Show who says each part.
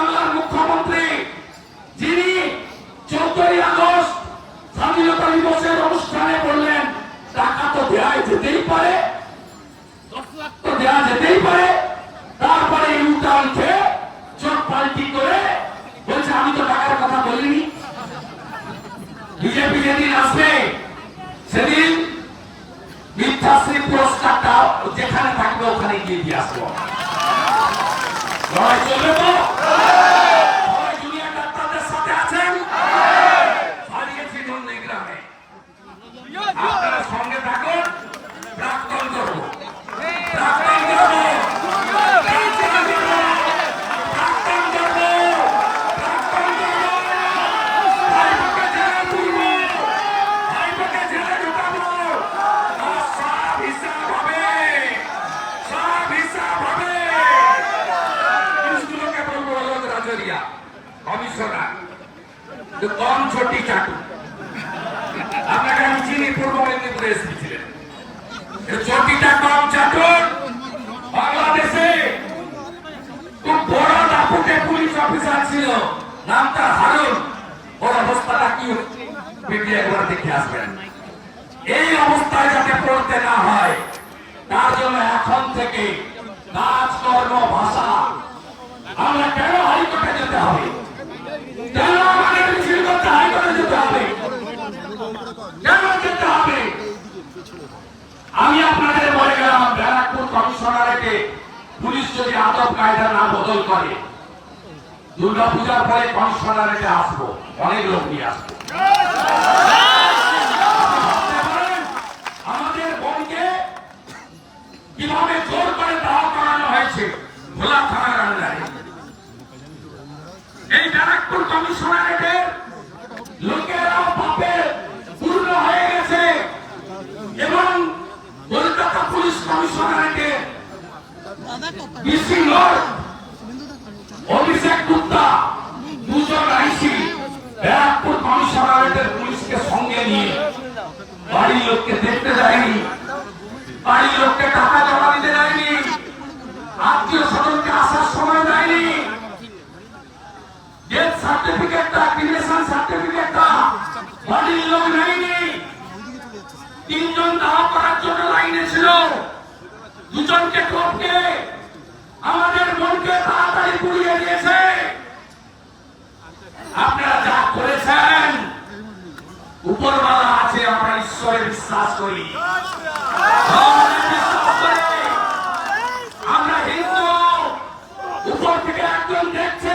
Speaker 1: পশ্চিমবাংলার মুখ্যমন্ত্রী, যিনি চোদ্দই আগস্ট স্বাধীনতা দিবসের অনুষ্ঠানে বললেন, টাকা তো দেওয়া যেতেই পারে, দশ লাখ তো দেওয়া যেতেই পারে, তারপরে ইউটার্ন খেয়ে চোখ পাল্টি করে বলছে, আমি তো টাকার কথা বলিনি। বিজেপি যেদিন আসবে, সেদিন মিথ্যাশ্রী পুরস্কারটা যেখানে থাকবে, ওখানে গিয়ে দিয়ে আসব। লড়াই চলবে তো? কমিশনার কম ছোটি চাটু আপনাকে আমি চিনি পূর্ব মেদিনীপুরে এসপি ছিলেন এই চটিটা ছিল? নাম তার হারুন। ওর অবস্থাটা কি পিটি একবার দেখে আসবেন। এই অবস্থায় যাতে পড়তে না হয়, তার জন্য এখন থেকে কাজকর্ম, ভাষা, আমরা কেন হাইকোর্টে যেতে হবে? কেন আমাদের মিছিল করতে হাইকোর্টে যেতে হবে? কেন যেতে হবে? আমি আপনাদের বলে গেলাম ব্যারাকপুর কমিশনারেটে পুলিশ যদি আদব কায়দা না বদল করে দুর্গা পূজার পরে কমিশনারেটে আসব। অনেক লোক নিয়ে আসব। আমাদের বোনকে কীভাবে জোর করে দাওয়া করানো হয়েছে ভোলা থানার আন্ডারে। এই ব্যারাকপুর কমিশনারেটের লোকেরা পাপে পূর্ণ হয়ে গেছে এবং কলকাতা পুলিশ কমিশনারেটের ডিসি লর্ড অভিষেক গুপ্তা দুজন আইসি ব্যারাকপুর কমিশনারেটের পুলিশকে সঙ্গে নিয়ে বাড়ির লোককে দেখতে যায়নি। বাড়ির লোককে টাকা জমা দিতে যায়নি। আত্মীয় স্বজনকে আসার সময় দেয়নি। ডেথ সার্টিফিকেটটা ক্রিমিনেশন সার্টিফিকেটটা বাড়ির লোক নেয়নি। তিনজন দাওয়া করার জন্য লাইনে ছিল। দুজনকে টপকে। আমাদের মনকে তাড়াতাড়ি পুড়িয়ে করি বিশ্বাস করি। আমরা হিন্দু উপর থেকে একজন দেখছে